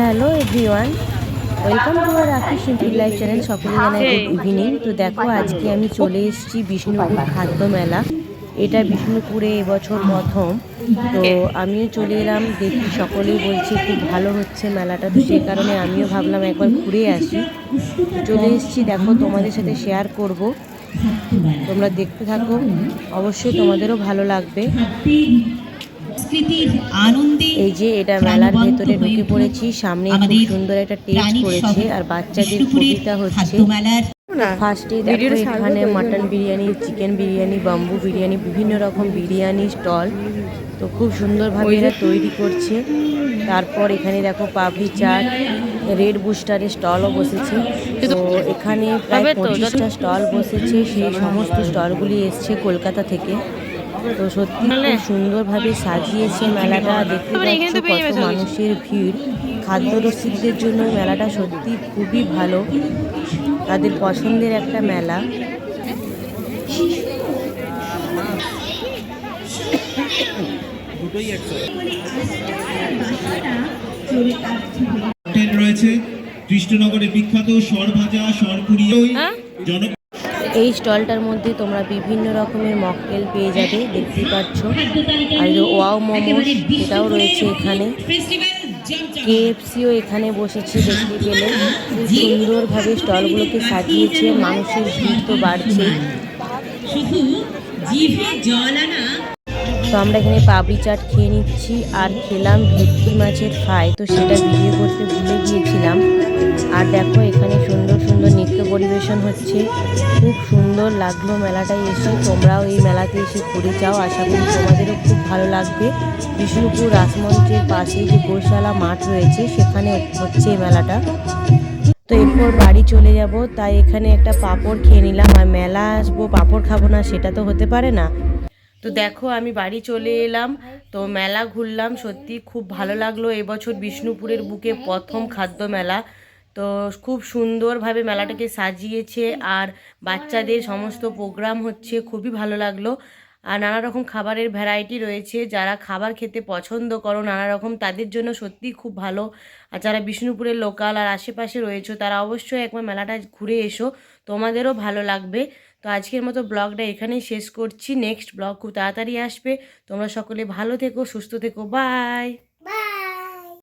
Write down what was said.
Hello everyone, welcome to R Rakhi simple life channel সকলে জানাই good evening. তো দেখো, আজকে আমি চলে এসেছি বিষ্ণুপুর খাদ্য মেলা। এটা বিষ্ণুপুরে এবছর প্রথম। তো আমিও চলে এলাম, দেখি সকলেই বলছে খুব ভালো হচ্ছে মেলাটা তো সেই কারণে আমিও ভাবলাম একবার ঘুরে আসি। চলে এসেছি, দেখো, তোমাদের সাথে শেয়ার করব। তোমরা দেখতে থাকো, অবশ্যই তোমাদেরও ভালো লাগবে। সংস্কৃতির আনন্দে এই যে এটা মেলার ভেতরে ঢুকে পড়েছি সামনে খুব সুন্দর একটা টেস্ট করেছে আর বাচ্চাদের কবিতা হচ্ছে। ফার্স্টে দেখো এখানে mutton biryani chicken biryani bamboo biryani বিভিন্ন রকম বিরিয়ানি স্টল তো খুব সুন্দরভাবে এরা তৈরি করছে। তারপর এখানে দেখো পাপড়ি চাট রেড বুস্টারের স্টলও বসেছে। তো এখানে প্রায় পঁচিশটা স্টল বসেছে। সেই সমস্ত স্টলগুলি এসছে কলকাতা থেকে। তো সত্যি খুব সুন্দরভাবে সাজিয়েছে মেলাটা দেখতে পাচ্ছ কত মানুষের ভিড়। খাদ্য রসিকদের জন্য মেলাটা সত্যি খুবই ভালো। তাদের পছন্দের একটা মেলা। রয়েছে কৃষ্ণনগরে বিখ্যাত সরভাজা সরপুরি জন এই স্টলটার মধ্যে তোমরা বিভিন্ন রকমের মকটেল পেয়ে যাবে, দেখতেই পাচ্ছ। আর ওয়াও মোমো সেটাও রয়েছে এখানে। কেএফসিও এখানে বসেছে, দেখতে পেলে। খুব সুন্দরভাবে স্টলগুলোকে সাজিয়েছে, মানুষের ভিড় তো আনা তো আমরা এখানে পাবড়ি চাট খেয়ে নিচ্ছি, আর খেলাম ভেটকি মাছের ফ্রাই। তো সেটা ভিডিও করতে ভুলে গিয়েছিলাম। আর দেখো এখানে সুন্দর পরিবেশন হচ্ছে। খুব সুন্দর লাগল মেলাটায় এসে। তোমরাও এই মেলাতে এসে ঘুরে যাও। আশা করি তোমাদেরও খুব ভালো লাগবে। বিষ্ণুপুর রাসমঞ্চের পাশে যে গোশালা মাঠ রয়েছে, সেখানে হচ্ছে এই মেলাটা। তো এরপর বাড়ি চলে যাব। তাই এখানে একটা পাঁপড় খেয়ে নিলাম। আর মেলা আসব, পাঁপড় খাব না, সেটা তো হতে পারে না। তো দেখো, আমি বাড়ি চলে এলাম। তো মেলা ঘুরলাম। সত্যি খুব ভালো লাগল। এবছর বিষ্ণুপুরের বুকে প্রথম খাদ্য মেলা। তো খুব সুন্দরভাবে মেলাটাকে সাজিয়েছে আর বাচ্চাদের সমস্ত প্রোগ্রাম হচ্ছে, খুবই ভালো লাগল। আর নানা রকম খাবারের ভ্যারাইটি রয়েছে, যারা খাবার খেতে পছন্দ করো নানা রকম, তাদের জন্য সত্যিই খুব ভালো। আর যারা বিষ্ণুপুরের লোকাল আর আশেপাশে রয়েছে, তারা অবশ্যই একবার মেলাটা ঘুরে এসো, তোমাদেরও ভালো লাগবে। তো আজকের মতো ব্লগটা এখানেই শেষ করছি নেক্সট ব্লগ খুব তাড়াতাড়ি আসবে। তোমরা সকলে ভালো থেকো, সুস্থ থেকো বাই.